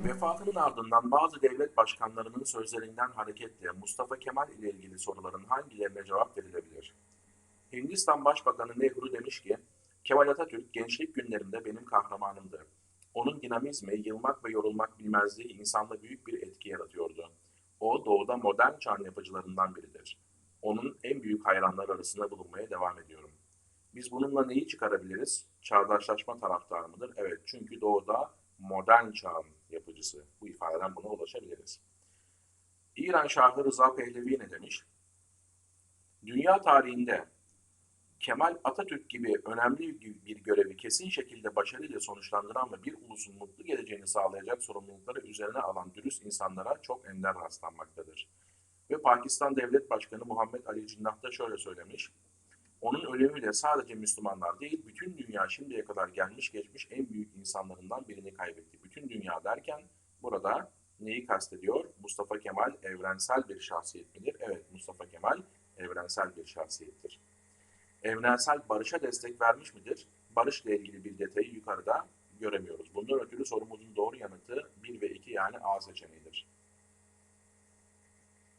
Vefatının ardından bazı devlet başkanlarının sözlerinden hareketle Mustafa Kemal ile ilgili soruların hangilerine cevap verilebilir? Hindistan Başbakanı Nehru demiş ki, Kemal Atatürk gençlik günlerimde benim kahramanımdı. Onun dinamizmi, yılmak ve yorulmak bilmezliği insanda büyük bir etki yaratıyordu. O doğuda modern çağın yapıcılarından biridir. Onun en büyük hayranları arasında bulunmaya devam ediyorum. Biz bununla neyi çıkarabiliriz? Çağdaşlaşma taraftarı mıdır? Evet, çünkü doğuda modern çağın yapıcısı. Bu ifadeden buna ulaşabiliriz. İran Şahı Rıza Pehlevi ne demiş? Dünya tarihinde Kemal Atatürk gibi önemli bir görevi kesin şekilde başarıyla sonuçlandıran ve bir ulusun mutlu geleceğini sağlayacak sorumlulukları üzerine alan dürüst insanlara çok ender rastlanmaktadır. Ve Pakistan Devlet Başkanı Muhammed Ali Cinnah da şöyle söylemiş. Onun ölümüyle sadece Müslümanlar değil, bütün dünya şimdiye kadar gelmiş geçmiş en büyük insanlarından birini kaybetti. Bütün dünya derken burada neyi kastediyor? Mustafa Kemal evrensel bir şahsiyet midir? Evet, Mustafa Kemal evrensel bir şahsiyettir. Evrensel barışa destek vermiş midir? Barışla ilgili bir detayı yukarıda göremiyoruz. Bundan ötürü sorumuzun doğru yanıtı 1 ve 2 yani A seçeneğidir.